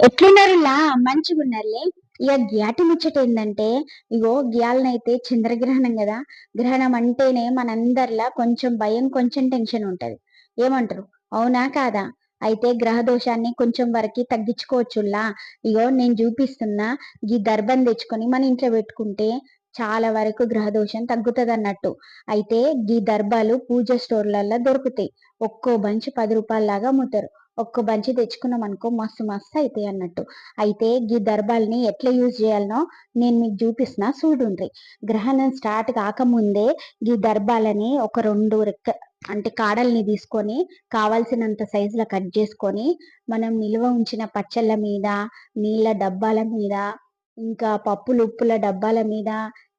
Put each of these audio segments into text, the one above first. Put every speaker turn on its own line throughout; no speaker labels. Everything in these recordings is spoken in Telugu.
ఎట్లున్నారులా మంచిగున్నారులే. ఇక గ్యాటి ముచ్చట ఏంటంటే ఇగో గ్యాలనైతే చంద్రగ్రహణం కదా. గ్రహణం అంటేనే మనందరిలా కొంచెం భయం కొంచెం టెన్షన్ ఉంటది. ఏమంటారు? అవునా కాదా? అయితే గ్రహ దోషాన్ని కొంచెం వరకు తగ్గించుకోవచ్చులా ఇగో నేను చూపిస్తున్నా ఈ దర్భం తెచ్చుకొని మన ఇంట్లో పెట్టుకుంటే చాలా వరకు గ్రహ దోషం తగ్గుతుంది అన్నట్టు అయితే ఈ దర్భాలు పూజ స్టోర్లలో దొరుకుతాయి. ఒక్కో బంచ్ పది రూపాయల లాగా అమ్ముతారు. ఒక్క బంచి తెచ్చుకున్నాం అనుకో మస్తు మస్తు అవుతాయి అన్నట్టు. అయితే ఈ దర్బాల్ని ఎట్లా యూజ్ చేయాలనో నేను మీకు చూపిస్తున్నా చూడుండ్రి. గ్రహణం స్టార్ట్ కాకముందే ఈ దర్బాలని ఒక రెండు రెక్క అంటే కాడల్ని తీసుకొని కావాల్సినంత సైజులో కట్ చేసుకొని మనం నిల్వ ఉంచిన పచ్చళ్ళ మీద నీళ్ళ డబ్బాల మీద ఇంకా పప్పులు ఉప్పుల డబ్బాల మీద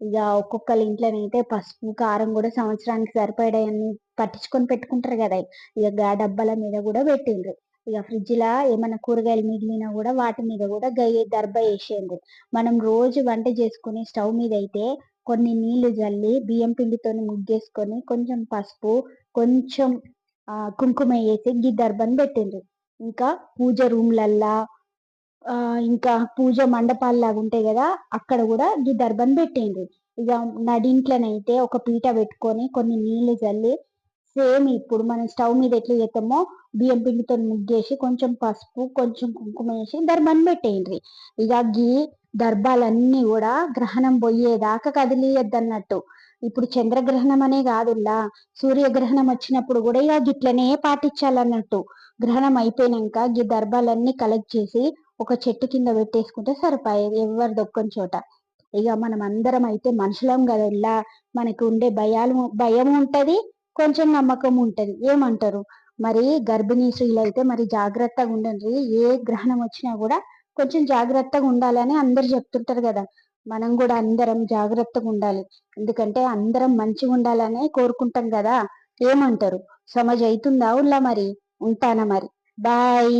ఇక ఒక్కొక్కరి ఇంట్లోనైతే పసుపు కారం కూడా సంవత్సరానికి సరిపడని పట్టించుకొని పెట్టుకుంటారు కదా. ఇక గా డబ్బాల మీద కూడా పెట్టిండ్రు. ఇక ఫ్రిడ్జ్ లా ఏమైనా కూరగాయలు మిగిలినా కూడా వాటి మీద కూడా గయ్య దర్బ వేసేయండి మనం రోజు వంట చేసుకుని స్టవ్ మీద అయితే కొన్ని నీళ్ళు జల్లి బియ్యం పిండితో ముగ్గేసుకొని కొంచెం పసుపు కొంచెం కుంకుమ వేసి గీ దర్బని పెట్టిండ్రు. ఇంకా పూజ రూమ్లల్లా ఇంకా పూజ మండపాలు లాగా ఉంటాయి కదా అక్కడ కూడా గి దర్బని పెట్టిండ్రు. ఇక నడింట్లోనైతే ఒక పీట పెట్టుకొని కొన్ని నీళ్ళు చల్లి సేమ్ ఇప్పుడు మనం స్టవ్ మీద ఎట్లా చేస్తామో బియ్యం పిండితో ముగ్గేసి కొంచెం పసుపు కొంచెం కుంకుమ వేసి దర్బాన్ని పెట్టేయండి ఇక గీ దర్భాలన్నీ కూడా గ్రహణం పోయేదాకా కదిలియద్దు అన్నట్టు. ఇప్పుడు చంద్రగ్రహణం అనే కాదుల్లా సూర్యగ్రహణం వచ్చినప్పుడు కూడా ఇక గిట్లనే పాటించాలన్నట్టు. గ్రహణం అయిపోయినాక గీ దర్భాలన్నీ కలెక్ట్ చేసి ఒక చెట్టు కింద పెట్టేసుకుంటే సరిపోయేది ఎవరి దొక్కని చోట. ఇక మనం అందరం అయితే మనుషులం కదా మనకు ఉండే భయాలు భయం ఉంటది కొంచెం నమ్మకం ఉంటది. ఏమంటారు? మరి గర్భిణీ స్త్రీలు అయితే మరి జాగ్రత్తగా ఉండండి. ఏ గ్రహణం వచ్చినా కూడా కొంచెం జాగ్రత్తగా ఉండాలని అందరు చెప్తుంటారు కదా. మనం కూడా అందరం జాగ్రత్తగా ఉండాలి. ఎందుకంటే అందరం మంచిగా ఉండాలనే కోరుకుంటాం కదా. ఏమంటారు? సమజ్ అవుతుందా ఉల్లా మరి? ఉంటానా మరి? బాయ్.